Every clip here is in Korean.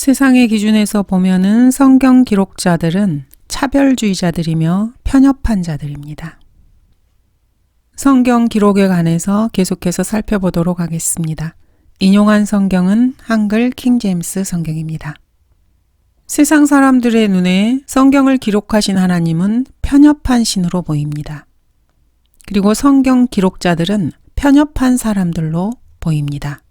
세상의 기준에서 보면은 성경 기록자들은 차별주의자들이며 편협한 자들입니다. 성경 기록에 관해서 계속해서 살펴보도록 하겠습니다. 인용한 성경은 한글 킹제임스 성경입니다. 세상 사람들의 눈에 성경을 기록하신 하나님은 편협한 신으로 보입니다. 그리고 성경 기록자들은 편협한 사람들로 보입니다.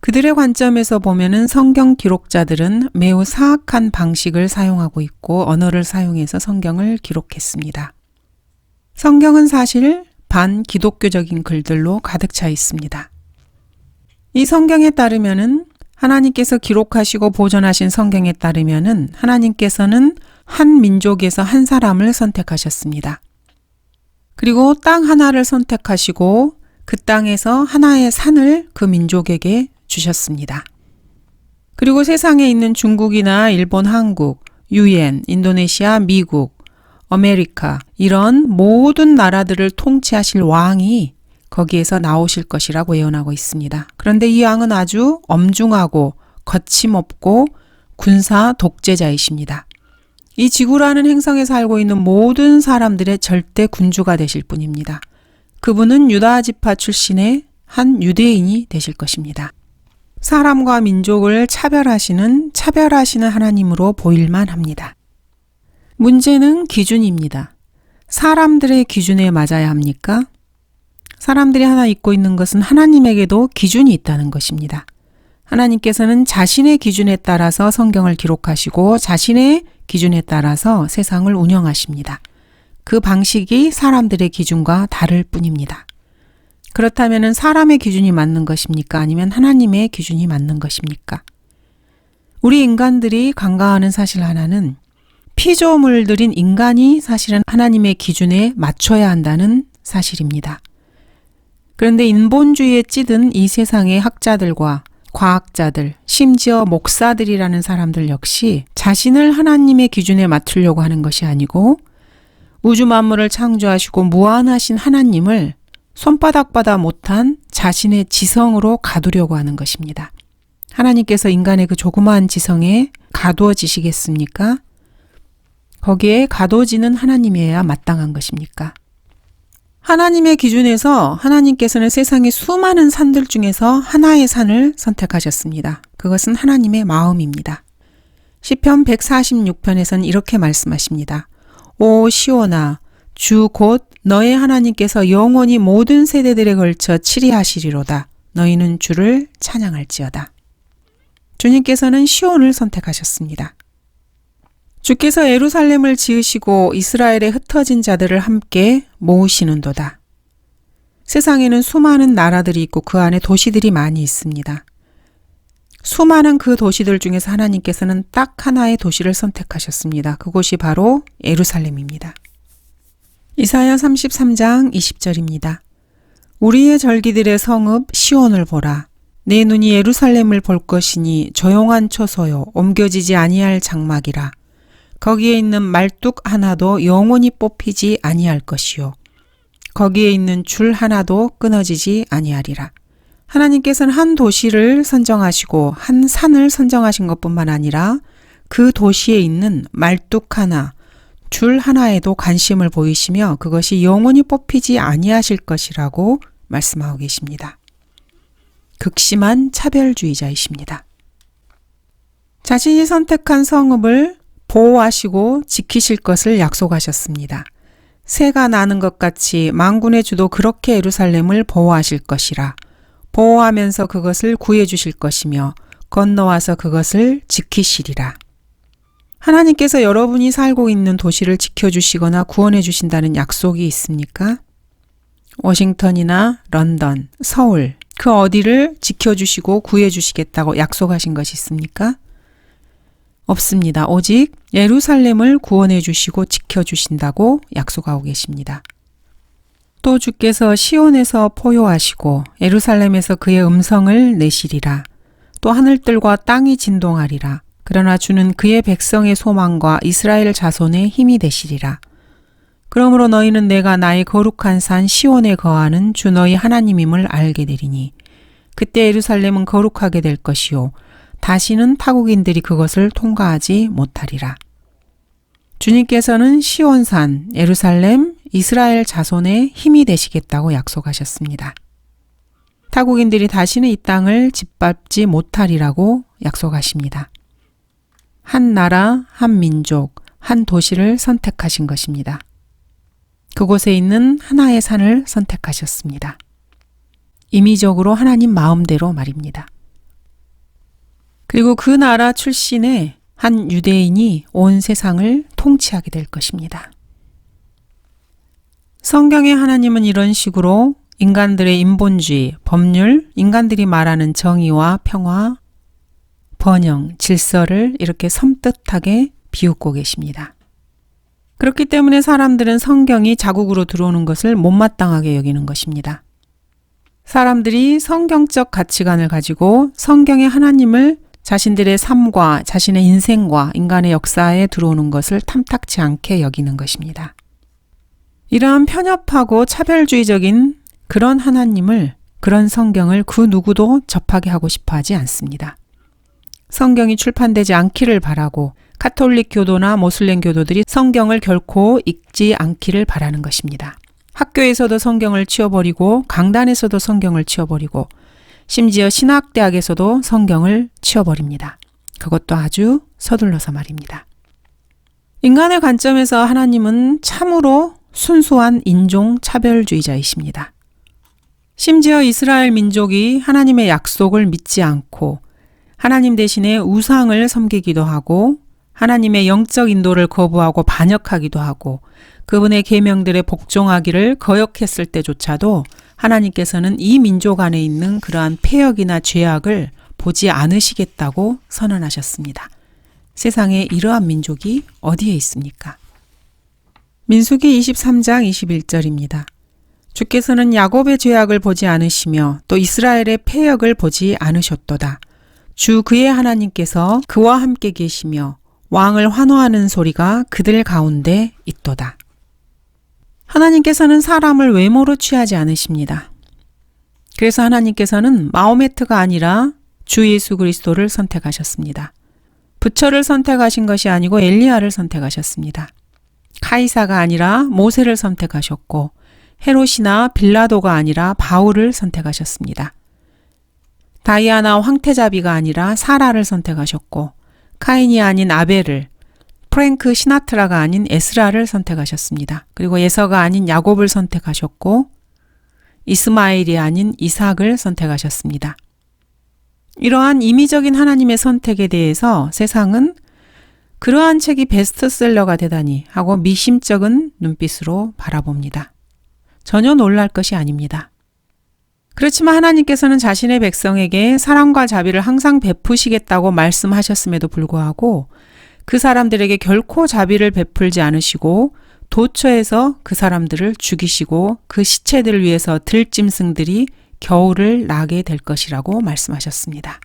그들의 관점에서 보면은 성경 기록자들은 매우 사악한 방식을 사용하고 있고 언어를 사용해서 성경을 기록했습니다. 성경은 사실 반 기독교적인 글들로 가득 차 있습니다. 이 성경에 따르면은 하나님께서 기록하시고 보존하신 성경에 따르면은 하나님께서는 한 민족에서 한 사람을 선택하셨습니다. 그리고 땅 하나를 선택하시고 그 땅에서 하나의 산을 그 민족에게 주셨습니다. 그리고 세상에 있는 중국이나 일본, 한국, 유엔, 인도네시아, 미국, 아메리카 이런 모든 나라들을 통치하실 왕이 거기에서 나오실 것이라고 예언하고 있습니다. 그런데 이 왕은 아주 엄중하고 거침없고 군사 독재자이십니다. 이 지구라는 행성에 살고 있는 모든 사람들의 절대 군주가 되실 분입니다. 그분은 유다 지파 출신의 한 유대인이 되실 것입니다. 사람과 민족을 차별하시는 차별하시는 하나님으로 보일만 합니다. 문제는 기준입니다. 사람들의 기준에 맞아야 합니까? 사람들이 하나 잊고 있는 것은 하나님에게도 기준이 있다는 것입니다. 하나님께서는 자신의 기준에 따라서 성경을 기록하시고 자신의 기준에 따라서 세상을 운영하십니다. 그 방식이 사람들의 기준과 다를 뿐입니다. 그렇다면 사람의 기준이 맞는 것입니까? 아니면 하나님의 기준이 맞는 것입니까? 우리 인간들이 간과하는 사실 하나는 피조물들인 인간이 사실은 하나님의 기준에 맞춰야 한다는 사실입니다. 그런데 인본주의에 찌든 이 세상의 학자들과 과학자들, 심지어 목사들이라는 사람들 역시 자신을 하나님의 기준에 맞추려고 하는 것이 아니고 우주 만물을 창조하시고 무한하신 하나님을 손바닥보다 못한 자신의 지성으로 가두려고 하는 것입니다. 하나님께서 인간의 그 조그마한 지성에 가두어지시겠습니까? 거기에 가둬지는 하나님이어야 마땅한 것입니까? 하나님의 기준에서 하나님께서는 세상의 수많은 산들 중에서 하나의 산을 선택하셨습니다. 그것은 하나님의 마음입니다. 시편 146편에서는 이렇게 말씀하십니다. 오 시오나 주 곧 너의 하나님께서 영원히 모든 세대들에 걸쳐 치리하시리로다. 너희는 주를 찬양할지어다. 주님께서는 시온을 선택하셨습니다. 주께서 예루살렘을 지으시고 이스라엘에 흩어진 자들을 함께 모으시는도다. 세상에는 수많은 나라들이 있고 그 안에 도시들이 많이 있습니다. 수많은 그 도시들 중에서 하나님께서는 딱 하나의 도시를 선택하셨습니다. 그곳이 바로 예루살렘입니다. 이사야 33장 20절입니다. 우리의 절기들의 성읍 시온을 보라. 내 눈이 예루살렘을 볼 것이니 조용한 초소요 옮겨지지 아니할 장막이라. 거기에 있는 말뚝 하나도 영원히 뽑히지 아니할 것이요. 거기에 있는 줄 하나도 끊어지지 아니하리라. 하나님께서는 한 도시를 선정하시고 한 산을 선정하신 것뿐만 아니라 그 도시에 있는 말뚝 하나, 줄 하나에도 관심을 보이시며 그것이 영원히 뽑히지 아니하실 것이라고 말씀하고 계십니다. 극심한 차별주의자이십니다. 자신이 선택한 성읍을 보호하시고 지키실 것을 약속하셨습니다. 새가 나는 것 같이 망군의 주도 그렇게 예루살렘을 보호하실 것이라. 보호하면서 그것을 구해 주실 것이며 건너와서 그것을 지키시리라. 하나님께서 여러분이 살고 있는 도시를 지켜주시거나 구원해 주신다는 약속이 있습니까? 워싱턴이나 런던, 서울, 그 어디를 지켜주시고 구해주시겠다고 약속하신 것이 있습니까? 없습니다. 오직 예루살렘을 구원해 주시고 지켜 주신다고 약속하고 계십니다. 또 주께서 시온에서 포효하시고 예루살렘에서 그의 음성을 내시리라. 또 하늘들과 땅이 진동하리라. 그러나 주는 그의 백성의 소망과 이스라엘 자손의 힘이 되시리라. 그러므로 너희는 내가 나의 거룩한 산 시온에 거하는 주 너희 하나님임을 알게 되리니 그때 예루살렘은 거룩하게 될 것이요 다시는 타국인들이 그것을 통과하지 못하리라. 주님께서는 시온산, 예루살렘, 이스라엘 자손의 힘이 되시겠다고 약속하셨습니다. 타국인들이 다시는 이 땅을 짓밟지 못하리라고 약속하십니다. 한 나라, 한 민족, 한 도시를 선택하신 것입니다. 그곳에 있는 하나의 산을 선택하셨습니다. 임의적으로 하나님 마음대로 말입니다. 그리고 그 나라 출신의 한 유대인이 온 세상을 통치하게 될 것입니다. 성경의 하나님은 이런 식으로 인간들의 인본주의, 법률, 인간들이 말하는 정의와 평화, 번영, 질서를 이렇게 섬뜩하게 비웃고 계십니다. 그렇기 때문에 사람들은 성경이 자국으로 들어오는 것을 못마땅하게 여기는 것입니다. 사람들이 성경적 가치관을 가지고 성경의 하나님을 자신들의 삶과 자신의 인생과 인간의 역사에 들어오는 것을 탐탁치 않게 여기는 것입니다. 이러한 편협하고 차별주의적인 그런 하나님을, 그런 성경을 그 누구도 접하게 하고 싶어 하지 않습니다. 성경이 출판되지 않기를 바라고 카톨릭 교도나 모슬렘 교도들이 성경을 결코 읽지 않기를 바라는 것입니다. 학교에서도 성경을 치워버리고 강단에서도 성경을 치워버리고 심지어 신학대학에서도 성경을 치워버립니다. 그것도 아주 서둘러서 말입니다. 인간의 관점에서 하나님은 참으로 순수한 인종 차별주의자이십니다. 심지어 이스라엘 민족이 하나님의 약속을 믿지 않고 하나님 대신에 우상을 섬기기도 하고 하나님의 영적 인도를 거부하고 반역하기도 하고 그분의 계명들에 복종하기를 거역했을 때조차도 하나님께서는 이 민족 안에 있는 그러한 폐역이나 죄악을 보지 않으시겠다고 선언하셨습니다. 세상에 이러한 민족이 어디에 있습니까? 민수기 23장 21절입니다. 주께서는 야곱의 죄악을 보지 않으시며 또 이스라엘의 폐역을 보지 않으셨도다. 주 그의 하나님께서 그와 함께 계시며 왕을 환호하는 소리가 그들 가운데 있도다. 하나님께서는 사람을 외모로 취하지 않으십니다. 그래서 하나님께서는 마오메트가 아니라 주 예수 그리스도를 선택하셨습니다. 부처를 선택하신 것이 아니고 엘리야를 선택하셨습니다. 카이사가 아니라 모세를 선택하셨고 헤롯이나 빌라도가 아니라 바울을 선택하셨습니다. 다이아나 황태자비가 아니라 사라를 선택하셨고 카인이 아닌 아벨을 프랭크 시나트라가 아닌 에스라를 선택하셨습니다. 그리고 예서가 아닌 야곱을 선택하셨고 이스마일이 아닌 이삭을 선택하셨습니다. 이러한 임의적인 하나님의 선택에 대해서 세상은 그러한 책이 베스트셀러가 되다니 하고 미심쩍은 눈빛으로 바라봅니다. 전혀 놀랄 것이 아닙니다. 그렇지만 하나님께서는 자신의 백성에게 사랑과 자비를 항상 베푸시겠다고 말씀하셨음에도 불구하고 그 사람들에게 결코 자비를 베풀지 않으시고 도처에서 그 사람들을 죽이시고 그 시체들을 위해서 들짐승들이 겨울을 나게 될 것이라고 말씀하셨습니다.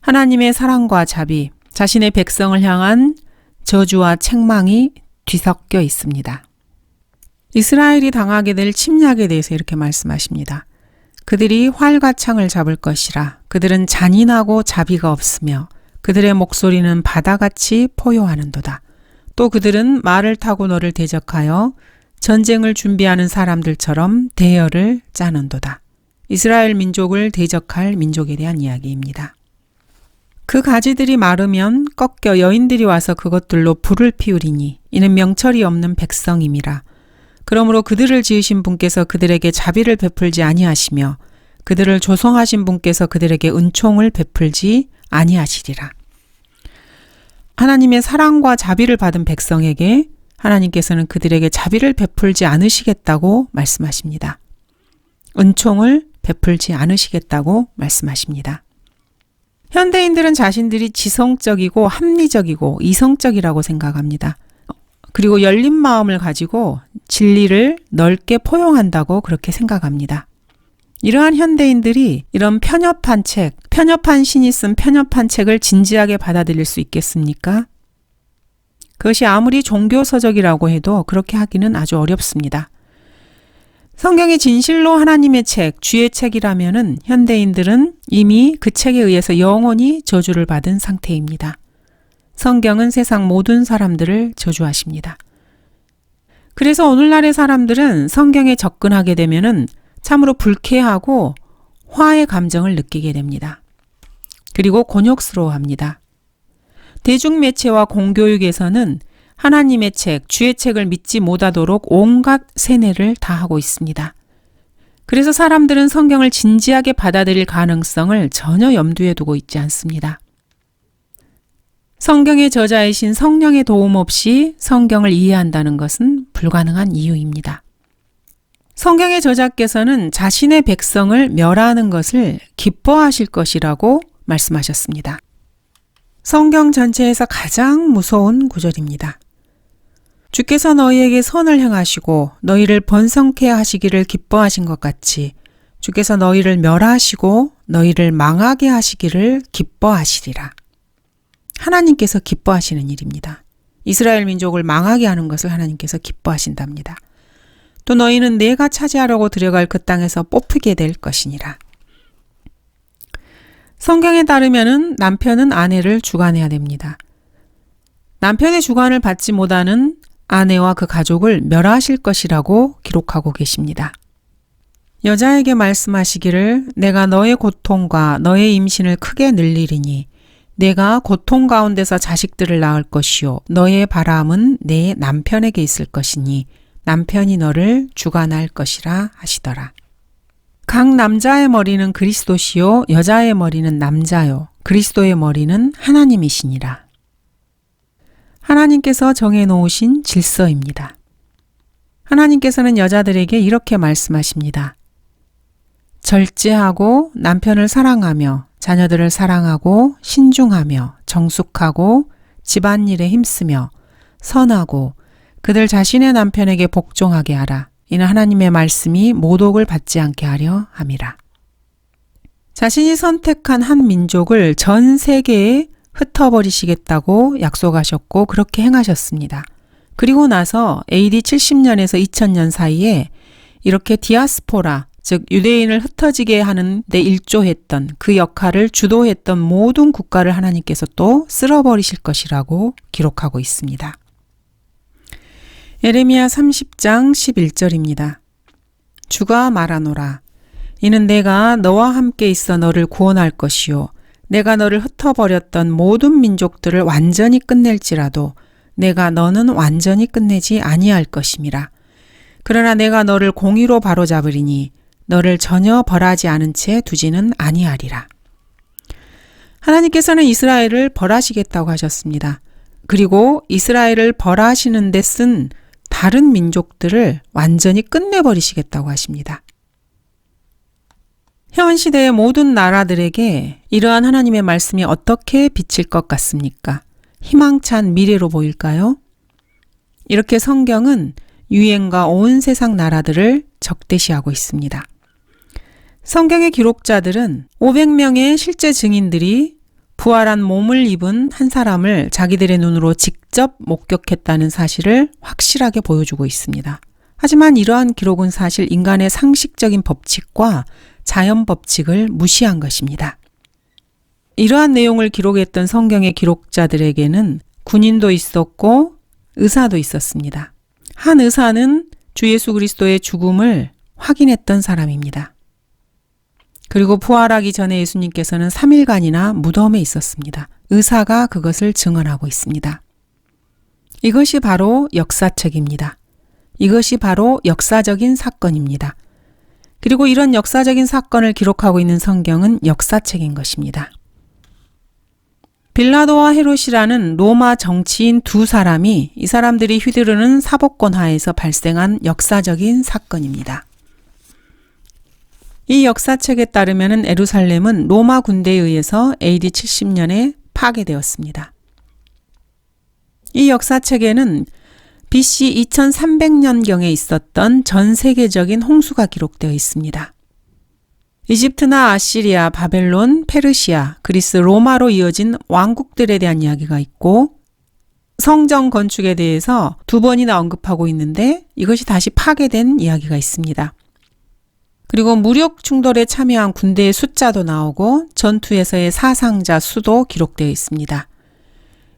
하나님의 사랑과 자비, 자신의 백성을 향한 저주와 책망이 뒤섞여 있습니다. 이스라엘이 당하게 될 침략에 대해서 이렇게 말씀하십니다. 그들이 활과 창을 잡을 것이라 그들은 잔인하고 자비가 없으며 그들의 목소리는 바다같이 포효하는도다. 또 그들은 말을 타고 너를 대적하여 전쟁을 준비하는 사람들처럼 대열을 짜는도다. 이스라엘 민족을 대적할 민족에 대한 이야기입니다. 그 가지들이 마르면 꺾여 여인들이 와서 그것들로 불을 피우리니 이는 명철이 없는 백성임이라. 그러므로 그들을 지으신 분께서 그들에게 자비를 베풀지 아니하시며 그들을 조성하신 분께서 그들에게 은총을 베풀지 아니하시리라. 하나님의 사랑과 자비를 받은 백성에게 하나님께서는 그들에게 자비를 베풀지 않으시겠다고 말씀하십니다. 은총을 베풀지 않으시겠다고 말씀하십니다. 현대인들은 자신들이 지성적이고 합리적이고 이성적이라고 생각합니다. 그리고 열린 마음을 가지고 진리를 넓게 포용한다고 그렇게 생각합니다. 이러한 현대인들이 이런 편협한 책, 편협한 신이 쓴 편협한 책을 진지하게 받아들일 수 있겠습니까? 그것이 아무리 종교서적이라고 해도 그렇게 하기는 아주 어렵습니다. 성경이 진실로 하나님의 책, 주의 책이라면은 현대인들은 이미 그 책에 의해서 영원히 저주를 받은 상태입니다. 성경은 세상 모든 사람들을 저주하십니다. 그래서 오늘날의 사람들은 성경에 접근하게 되면은 참으로 불쾌하고 화의 감정을 느끼게 됩니다. 그리고 곤욕스러워 합니다. 대중매체와 공교육에서는 하나님의 책, 주의 책을 믿지 못하도록 온갖 세뇌를 다 하고 있습니다. 그래서 사람들은 성경을 진지하게 받아들일 가능성을 전혀 염두에 두고 있지 않습니다. 성경의 저자이신 성령의 도움 없이 성경을 이해한다는 것은 불가능한 이유입니다. 성경의 저자께서는 자신의 백성을 멸하는 것을 기뻐하실 것이라고 말씀하셨습니다. 성경 전체에서 가장 무서운 구절입니다. 주께서 너희에게 선을 행하시고 너희를 번성케 하시기를 기뻐하신 것 같이 주께서 너희를 멸하시고 너희를 망하게 하시기를 기뻐하시리라. 하나님께서 기뻐하시는 일입니다. 이스라엘 민족을 망하게 하는 것을 하나님께서 기뻐하신답니다. 또 너희는 내가 차지하려고 들여갈 그 땅에서 뽑히게 될 것이니라. 성경에 따르면은 남편은 아내를 주관해야 됩니다. 남편의 주관을 받지 못하는 아내와 그 가족을 멸하실 것이라고 기록하고 계십니다. 여자에게 말씀하시기를 내가 너의 고통과 너의 임신을 크게 늘리리니 내가 고통 가운데서 자식들을 낳을 것이요 너의 바람은 내 남편에게 있을 것이니 남편이 너를 주관할 것이라 하시더라. 각 남자의 머리는 그리스도시요 여자의 머리는 남자요 그리스도의 머리는 하나님이시니라. 하나님께서 정해 놓으신 질서입니다. 하나님께서는 여자들에게 이렇게 말씀하십니다. 절제하고 남편을 사랑하며 자녀들을 사랑하고 신중하며 정숙하고 집안일에 힘쓰며 선하고 그들 자신의 남편에게 복종하게 하라. 이는 하나님의 말씀이 모독을 받지 않게 하려 함이라. 자신이 선택한 한 민족을 전 세계에 흩어버리시겠다고 약속하셨고 그렇게 행하셨습니다. 그리고 나서 AD 70년에서 2000년 사이에 이렇게 디아스포라, 즉 유대인을 흩어지게 하는 데 일조했던 그 역할을 주도했던 모든 국가를 하나님께서 또 쓸어버리실 것이라고 기록하고 있습니다. 예레미야 30장 11절입니다. 주가 말하노라. 이는 내가 너와 함께 있어 너를 구원할 것이요. 내가 너를 흩어버렸던 모든 민족들을 완전히 끝낼지라도 내가 너는 완전히 끝내지 아니할 것임이라. 그러나 내가 너를 공의로 바로잡으리니 너를 전혀 벌하지 않은 채 두지는 아니하리라. 하나님께서는 이스라엘을 벌하시겠다고 하셨습니다. 그리고 이스라엘을 벌하시는 데 쓴 다른 민족들을 완전히 끝내버리시겠다고 하십니다. 현 시대의 모든 나라들에게 이러한 하나님의 말씀이 어떻게 비칠 것 같습니까? 희망찬 미래로 보일까요? 이렇게 성경은 유행과 온 세상 나라들을 적대시하고 있습니다. 성경의 기록자들은 500명의 실제 증인들이 부활한 몸을 입은 한 사람을 자기들의 눈으로 직접 목격했다는 사실을 확실하게 보여주고 있습니다. 하지만 이러한 기록은 사실 인간의 상식적인 법칙과 자연 법칙을 무시한 것입니다. 이러한 내용을 기록했던 성경의 기록자들에게는 군인도 있었고 의사도 있었습니다. 한 의사는 주 예수 그리스도의 죽음을 확인했던 사람입니다. 그리고 부활하기 전에 예수님께서는 3일간이나 무덤에 있었습니다. 의사가 그것을 증언하고 있습니다. 이것이 바로 역사책입니다. 이것이 바로 역사적인 사건입니다. 그리고 이런 역사적인 사건을 기록하고 있는 성경은 역사책인 것입니다. 빌라도와 헤롯이라는 로마 정치인 두 사람이 이 사람들이 휘두르는 사법권 하에서 발생한 역사적인 사건입니다. 이 역사책에 따르면 에루살렘은 로마 군대에 의해서 AD 70년에 파괴되었습니다. 이 역사책에는 BC 2300년경에 있었던 전 세계적인 홍수가 기록되어 있습니다. 이집트나 아시리아, 바벨론, 페르시아, 그리스, 로마로 이어진 왕국들에 대한 이야기가 있고 성정 건축에 대해서 두 번이나 언급하고 있는데 이것이 다시 파괴된 이야기가 있습니다. 그리고 무력 충돌에 참여한 군대의 숫자도 나오고 전투에서의 사상자 수도 기록되어 있습니다.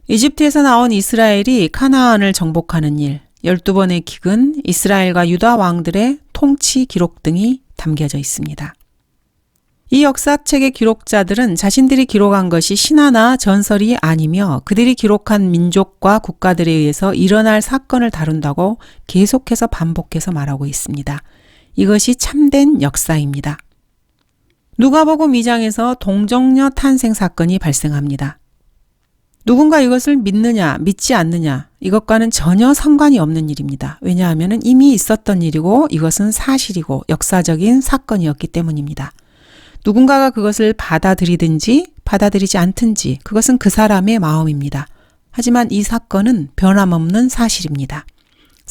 이집트에서 나온 이스라엘이 카나안을 정복하는 일, 12번의 기근, 이스라엘과 유다 왕들의 통치 기록 등이 담겨져 있습니다. 이 역사책의 기록자들은 자신들이 기록한 것이 신화나 전설이 아니며 그들이 기록한 민족과 국가들에 의해서 일어날 사건을 다룬다고 계속해서 반복해서 말하고 있습니다. 이것이 참된 역사입니다. 누가복음 2장에서 동정녀 탄생 사건이 발생합니다. 누군가 이것을 믿느냐, 믿지 않느냐, 이것과는 전혀 상관이 없는 일입니다. 왜냐하면 이미 있었던 일이고 이것은 사실이고 역사적인 사건이었기 때문입니다. 누군가가 그것을 받아들이든지 받아들이지 않든지 그것은 그 사람의 마음입니다. 하지만 이 사건은 변함없는 사실입니다.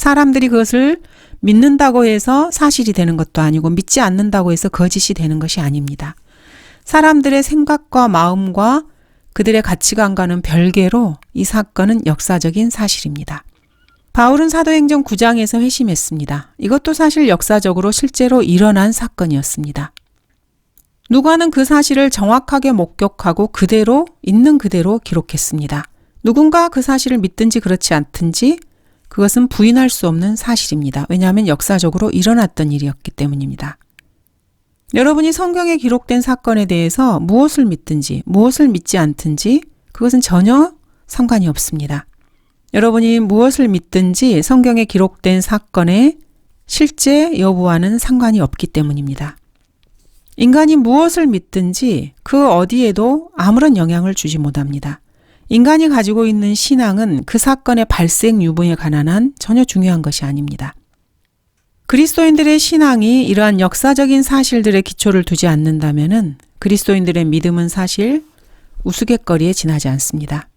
사람들이 그것을 믿는다고 해서 사실이 되는 것도 아니고 믿지 않는다고 해서 거짓이 되는 것이 아닙니다. 사람들의 생각과 마음과 그들의 가치관과는 별개로 이 사건은 역사적인 사실입니다. 바울은 사도행전 9장에서 회심했습니다. 이것도 사실 역사적으로 실제로 일어난 사건이었습니다. 누가는 그 사실을 정확하게 목격하고 그대로 있는 그대로 기록했습니다. 누군가 그 사실을 믿든지 그렇지 않든지 그것은 부인할 수 없는 사실입니다. 왜냐하면 역사적으로 일어났던 일이었기 때문입니다. 여러분이 성경에 기록된 사건에 대해서 무엇을 믿든지 무엇을 믿지 않든지 그것은 전혀 상관이 없습니다. 여러분이 무엇을 믿든지 성경에 기록된 사건의 실제 여부와는 상관이 없기 때문입니다. 인간이 무엇을 믿든지 그 어디에도 아무런 영향을 주지 못합니다. 인간이 가지고 있는 신앙은 그 사건의 발생 유무에 관한 한 전혀 중요한 것이 아닙니다. 그리스도인들의 신앙이 이러한 역사적인 사실들의 기초를 두지 않는다면 그리스도인들의 믿음은 사실 우스갯거리에 지나지 않습니다.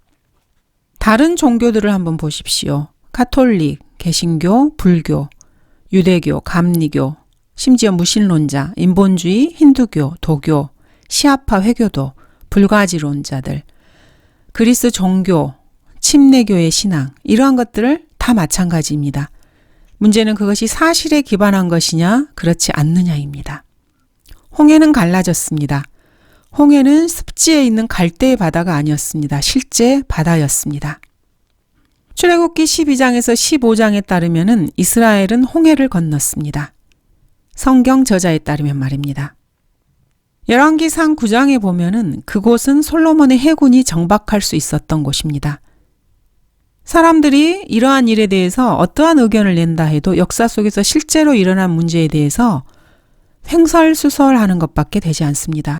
다른 종교들을 한번 보십시오. 카톨릭, 개신교, 불교, 유대교, 감리교, 심지어 무신론자, 인본주의, 힌두교, 도교, 시아파 회교도, 불가지론자들, 그리스 종교, 침례교의 신앙, 이러한 것들을 다 마찬가지입니다. 문제는 그것이 사실에 기반한 것이냐, 그렇지 않느냐입니다. 홍해는 갈라졌습니다. 홍해는 습지에 있는 갈대의 바다가 아니었습니다. 실제 바다였습니다. 출애굽기 12장에서 15장에 따르면 이스라엘은 홍해를 건넜습니다. 성경 저자에 따르면 말입니다. 열왕기상 9장에 보면은 그곳은 솔로몬의 해군이 정박할 수 있었던 곳입니다. 사람들이 이러한 일에 대해서 어떠한 의견을 낸다 해도 역사 속에서 실제로 일어난 문제에 대해서 횡설수설하는 것밖에 되지 않습니다.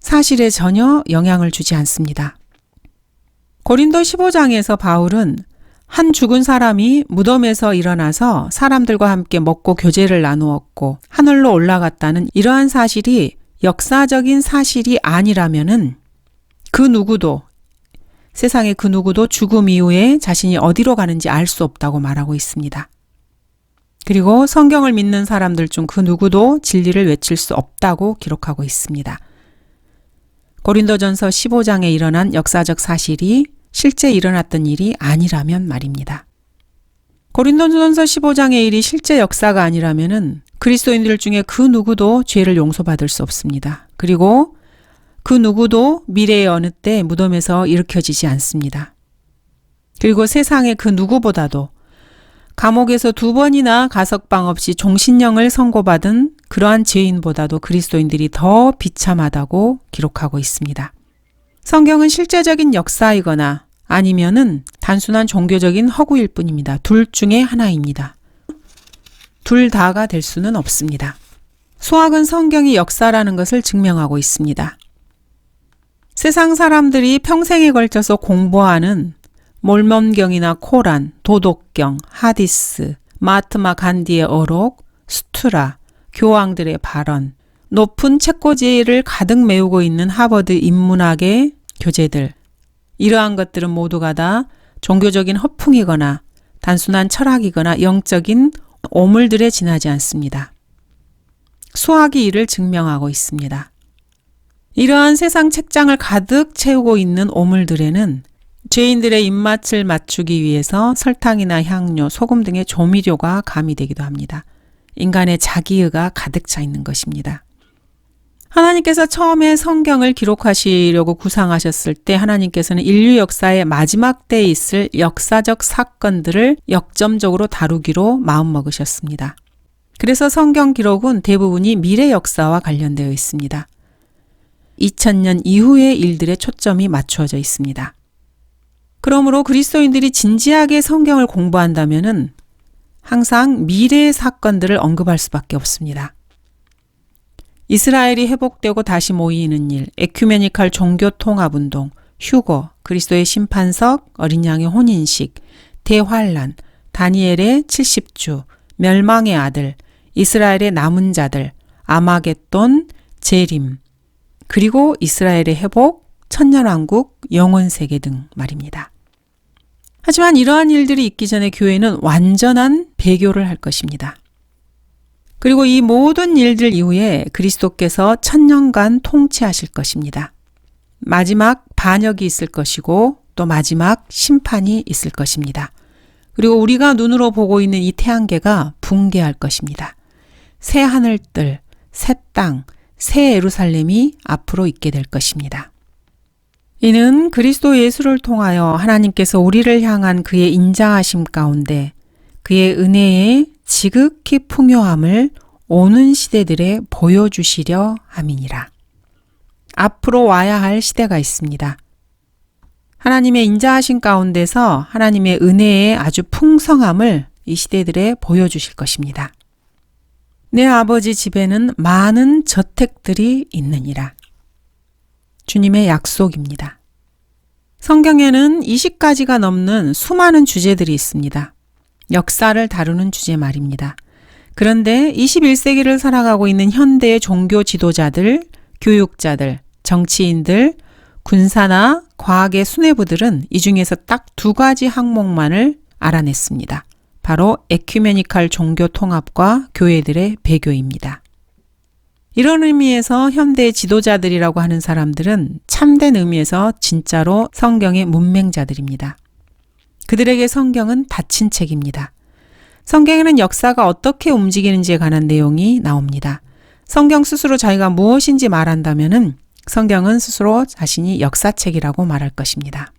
사실에 전혀 영향을 주지 않습니다. 고린도 15장에서 바울은 한 죽은 사람이 무덤에서 일어나서 사람들과 함께 먹고 교제를 나누었고 하늘로 올라갔다는 이러한 사실이 역사적인 사실이 아니라면은 그 누구도 세상의 그 누구도 죽음 이후에 자신이 어디로 가는지 알 수 없다고 말하고 있습니다. 그리고 성경을 믿는 사람들 중 그 누구도 진리를 외칠 수 없다고 기록하고 있습니다. 고린도전서 15장에 일어난 역사적 사실이 실제 일어났던 일이 아니라면 말입니다. 고린도전서 15장의 일이 실제 역사가 아니라면은 그리스도인들 중에 그 누구도 죄를 용서받을 수 없습니다. 그리고 그 누구도 미래의 어느 때 무덤에서 일으켜지지 않습니다. 그리고 세상의 그 누구보다도 감옥에서 두 번이나 가석방 없이 종신형을 선고받은 그러한 죄인보다도 그리스도인들이 더 비참하다고 기록하고 있습니다. 성경은 실제적인 역사이거나 아니면은 단순한 종교적인 허구일 뿐입니다. 둘 중에 하나입니다. 둘 다가 될 수는 없습니다. 수학은 성경이 역사라는 것을 증명하고 있습니다. 세상 사람들이 평생에 걸쳐서 공부하는 몰몬경이나 코란, 도덕경, 하디스, 마트마 간디의 어록, 스투라, 교황들의 발언, 높은 책꽂이를 가득 메우고 있는 하버드 인문학의 교재들. 이러한 것들은 모두가 다 종교적인 허풍이거나 단순한 철학이거나 영적인 오물들에 지나지 않습니다. 수학이 이를 증명하고 있습니다. 이러한 세상 책장을 가득 채우고 있는 오물들에는 죄인들의 입맛을 맞추기 위해서 설탕이나 향료, 소금 등의 조미료가 가미되기도 합니다. 인간의 자기의가 가득 차 있는 것입니다. 하나님께서 처음에 성경을 기록하시려고 구상하셨을 때 하나님께서는 인류 역사의 마지막 때에 있을 역사적 사건들을 역점적으로 다루기로 마음먹으셨습니다. 그래서 성경 기록은 대부분이 미래 역사와 관련되어 있습니다. 2000년 이후의 일들에 초점이 맞추어져 있습니다. 그러므로 그리스도인들이 진지하게 성경을 공부한다면 항상 미래의 사건들을 언급할 수밖에 없습니다. 이스라엘이 회복되고 다시 모이는 일, 에큐메니칼 종교 통합 운동, 휴거, 그리스도의 심판석, 어린 양의 혼인식, 대환란, 다니엘의 70주, 멸망의 아들, 이스라엘의 남은 자들, 아마겟돈, 재림, 그리고 이스라엘의 회복, 천년왕국, 영원세계 등 말입니다. 하지만 이러한 일들이 있기 전에 교회는 완전한 배교를 할 것입니다. 그리고 이 모든 일들 이후에 그리스도께서 천년간 통치하실 것입니다. 마지막 반역이 있을 것이고 또 마지막 심판이 있을 것입니다. 그리고 우리가 눈으로 보고 있는 이 태양계가 붕괴할 것입니다. 새 하늘들, 새 땅, 새 예루살렘이 앞으로 있게 될 것입니다. 이는 그리스도 예수를 통하여 하나님께서 우리를 향한 그의 인자하심 가운데 그의 은혜의 지극히 풍요함을 오는 시대들에 보여주시려 함이니라. 앞으로 와야 할 시대가 있습니다. 하나님의 인자하신 가운데서 하나님의 은혜의 아주 풍성함을 이 시대들에 보여주실 것입니다. 내 아버지 집에는 많은 저택들이 있느니라. 주님의 약속입니다. 성경에는 20가지가 넘는 수많은 주제들이 있습니다. 역사를 다루는 주제 말입니다. 그런데 21세기를 살아가고 있는 현대의 종교 지도자들, 교육자들, 정치인들, 군사나 과학의 수뇌부들은 이 중에서 딱 두 가지 항목만을 알아냈습니다. 바로 에큐메니칼 종교 통합과 교회들의 배교입니다. 이런 의미에서 현대 지도자들이라고 하는 사람들은 참된 의미에서 진짜로 성경의 문맹자들입니다. 그들에게 성경은 닫힌 책입니다. 성경에는 역사가 어떻게 움직이는지에 관한 내용이 나옵니다. 성경 스스로 자기가 무엇인지 말한다면 성경은 스스로 자신이 역사책이라고 말할 것입니다.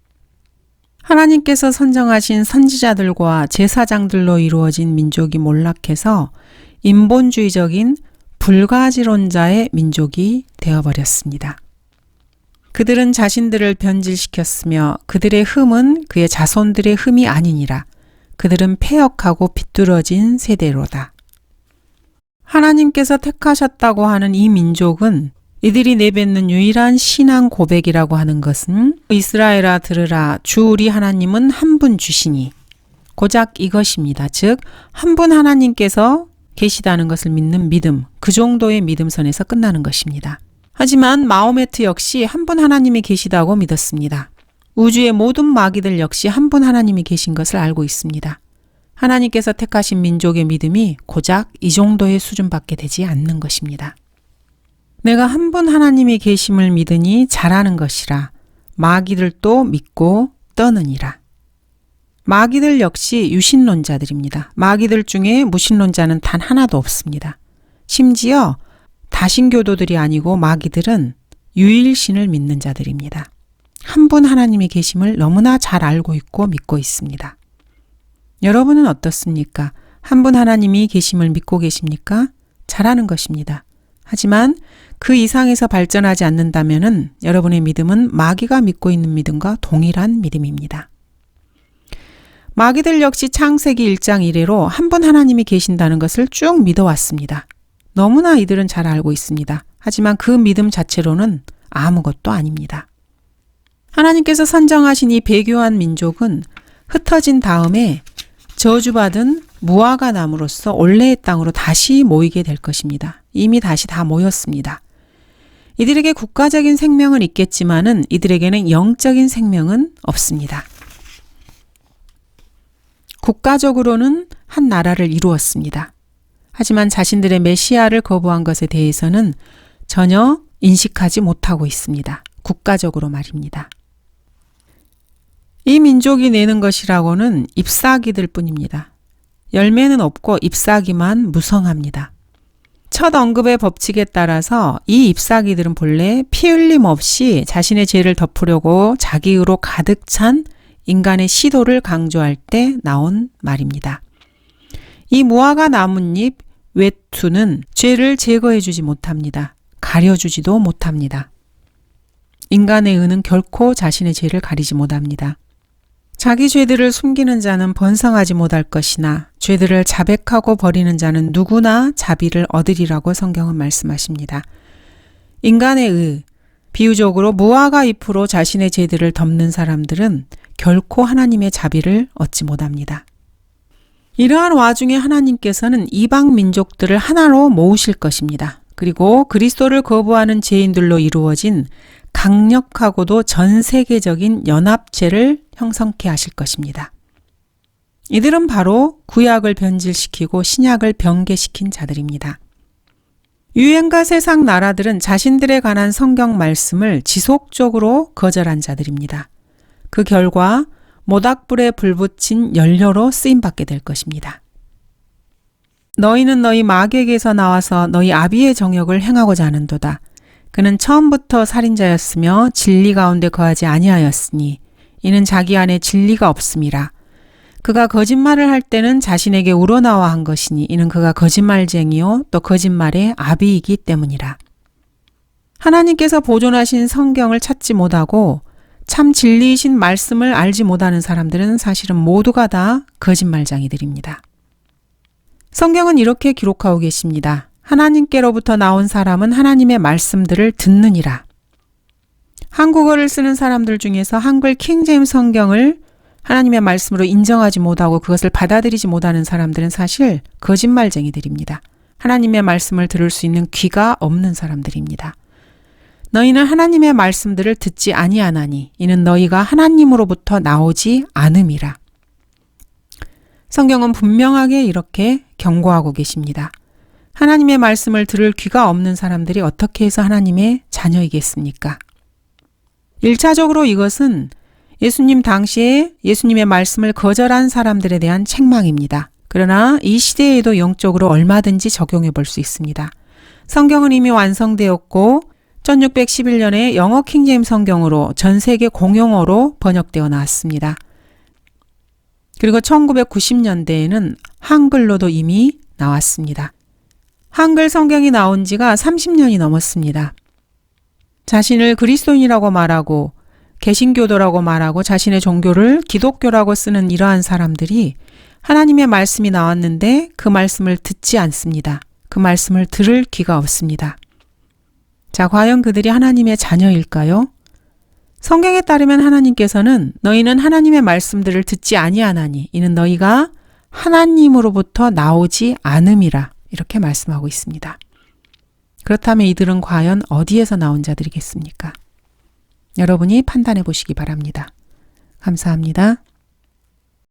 하나님께서 선정하신 선지자들과 제사장들로 이루어진 민족이 몰락해서 인본주의적인 불가지론자의 민족이 되어버렸습니다. 그들은 자신들을 변질시켰으며 그들의 흠은 그의 자손들의 흠이 아니니라. 그들은 폐역하고 비뚤어진 세대로다. 하나님께서 택하셨다고 하는 이 민족은 이들이 내뱉는 유일한 신앙 고백이라고 하는 것은 이스라엘아 들으라 주 우리 하나님은 한 분 주시니 고작 이것입니다. 즉 한 분 하나님께서 계시다는 것을 믿는 믿음 그 정도의 믿음 선에서 끝나는 것입니다. 하지만 마호메트 역시 한 분 하나님이 계시다고 믿었습니다. 우주의 모든 마귀들 역시 한 분 하나님이 계신 것을 알고 있습니다. 하나님께서 택하신 민족의 믿음이 고작 이 정도의 수준밖에 되지 않는 것입니다. 내가 한 분 하나님이 계심을 믿으니 잘하는 것이라 마귀들도 믿고 떠느니라. 마귀들 역시 유신론자들입니다. 마귀들 중에 무신론자는 단 하나도 없습니다. 심지어 다신교도들이 아니고 마귀들은 유일신을 믿는 자들입니다. 한 분 하나님이 계심을 너무나 잘 알고 있고 믿고 있습니다. 여러분은 어떻습니까? 한 분 하나님이 계심을 믿고 계십니까? 잘하는 것입니다. 하지만 그 이상에서 발전하지 않는다면 여러분의 믿음은 마귀가 믿고 있는 믿음과 동일한 믿음입니다. 마귀들 역시 창세기 1장 이래로 한 분 하나님이 계신다는 것을 쭉 믿어왔습니다. 너무나 이들은 잘 알고 있습니다. 하지만 그 믿음 자체로는 아무것도 아닙니다. 하나님께서 선정하신 이 배교한 민족은 흩어진 다음에 저주받은 무화과 나무로서 원래의 땅으로 다시 모이게 될 것입니다. 이미 다시 다 모였습니다. 이들에게 국가적인 생명은 있겠지만은 이들에게는 영적인 생명은 없습니다. 국가적으로는 한 나라를 이루었습니다. 하지만 자신들의 메시아를 거부한 것에 대해서는 전혀 인식하지 못하고 있습니다. 국가적으로 말입니다. 이 민족이 내는 것이라고는 잎사귀들 뿐입니다. 열매는 없고 잎사귀만 무성합니다. 첫 언급의 법칙에 따라서 이 잎사귀들은 본래 피 흘림 없이 자신의 죄를 덮으려고 자기의로 가득 찬 인간의 시도를 강조할 때 나온 말입니다. 이 무화과 나뭇잎 외투는 죄를 제거해 주지 못합니다. 가려주지도 못합니다. 인간의 의는 결코 자신의 죄를 가리지 못합니다. 자기 죄들을 숨기는 자는 번성하지 못할 것이나 죄들을 자백하고 버리는 자는 누구나 자비를 얻으리라고 성경은 말씀하십니다. 인간의 의, 비유적으로 무화과 잎으로 자신의 죄들을 덮는 사람들은 결코 하나님의 자비를 얻지 못합니다. 이러한 와중에 하나님께서는 이방 민족들을 하나로 모으실 것입니다. 그리고 그리스도를 거부하는 죄인들로 이루어진 강력하고도 전 세계적인 연합체를 형성케 하실 것입니다. 이들은 바로 구약을 변질시키고 신약을 변개시킨 자들입니다. 유행과 세상 나라들은 자신들에 관한 성경 말씀을 지속적으로 거절한 자들입니다. 그 결과 모닥불에 불붙인 연료로 쓰임받게 될 것입니다. 너희는 너희 마귀에게서 나와서 너희 아비의 정욕을 행하고자 하는도다. 그는 처음부터 살인자였으며 진리 가운데 거하지 아니하였으니 이는 자기 안에 진리가 없음이라. 그가 거짓말을 할 때는 자신에게 우러나와 한 것이니 이는 그가 거짓말쟁이요 또 거짓말의 아비이기 때문이라. 하나님께서 보존하신 성경을 찾지 못하고 참 진리이신 말씀을 알지 못하는 사람들은 사실은 모두가 다 거짓말장이들입니다. 성경은 이렇게 기록하고 계십니다. 하나님께로부터 나온 사람은 하나님의 말씀들을 듣느니라. 한국어를 쓰는 사람들 중에서 한글 킹제임 성경을 하나님의 말씀으로 인정하지 못하고 그것을 받아들이지 못하는 사람들은 사실 거짓말쟁이들입니다. 하나님의 말씀을 들을 수 있는 귀가 없는 사람들입니다. 너희는 하나님의 말씀들을 듣지 아니하나니 이는 너희가 하나님으로부터 나오지 않음이라. 성경은 분명하게 이렇게 경고하고 계십니다. 하나님의 말씀을 들을 귀가 없는 사람들이 어떻게 해서 하나님의 자녀이겠습니까? 1차적으로 이것은 예수님 당시에 예수님의 말씀을 거절한 사람들에 대한 책망입니다. 그러나 이 시대에도 영적으로 얼마든지 적용해 볼 수 있습니다. 성경은 이미 완성되었고 1611년에 영어 킹제임 성경으로 전 세계 공용어로 번역되어 나왔습니다. 그리고 1990년대에는 한글로도 이미 나왔습니다. 한글 성경이 나온 지가 30년이 넘었습니다. 자신을 그리스도인이라고 말하고 개신교도라고 말하고 자신의 종교를 기독교라고 쓰는 이러한 사람들이 하나님의 말씀이 나왔는데 그 말씀을 듣지 않습니다. 그 말씀을 들을 귀가 없습니다. 자, 과연 그들이 하나님의 자녀일까요? 성경에 따르면 하나님께서는 너희는 하나님의 말씀들을 듣지 아니하나니 이는 너희가 하나님으로부터 나오지 않음이라 이렇게 말씀하고 있습니다. 그렇다면 이들은 과연 어디에서 나온 자들이겠습니까? 여러분이 판단해 보시기 바랍니다. 감사합니다.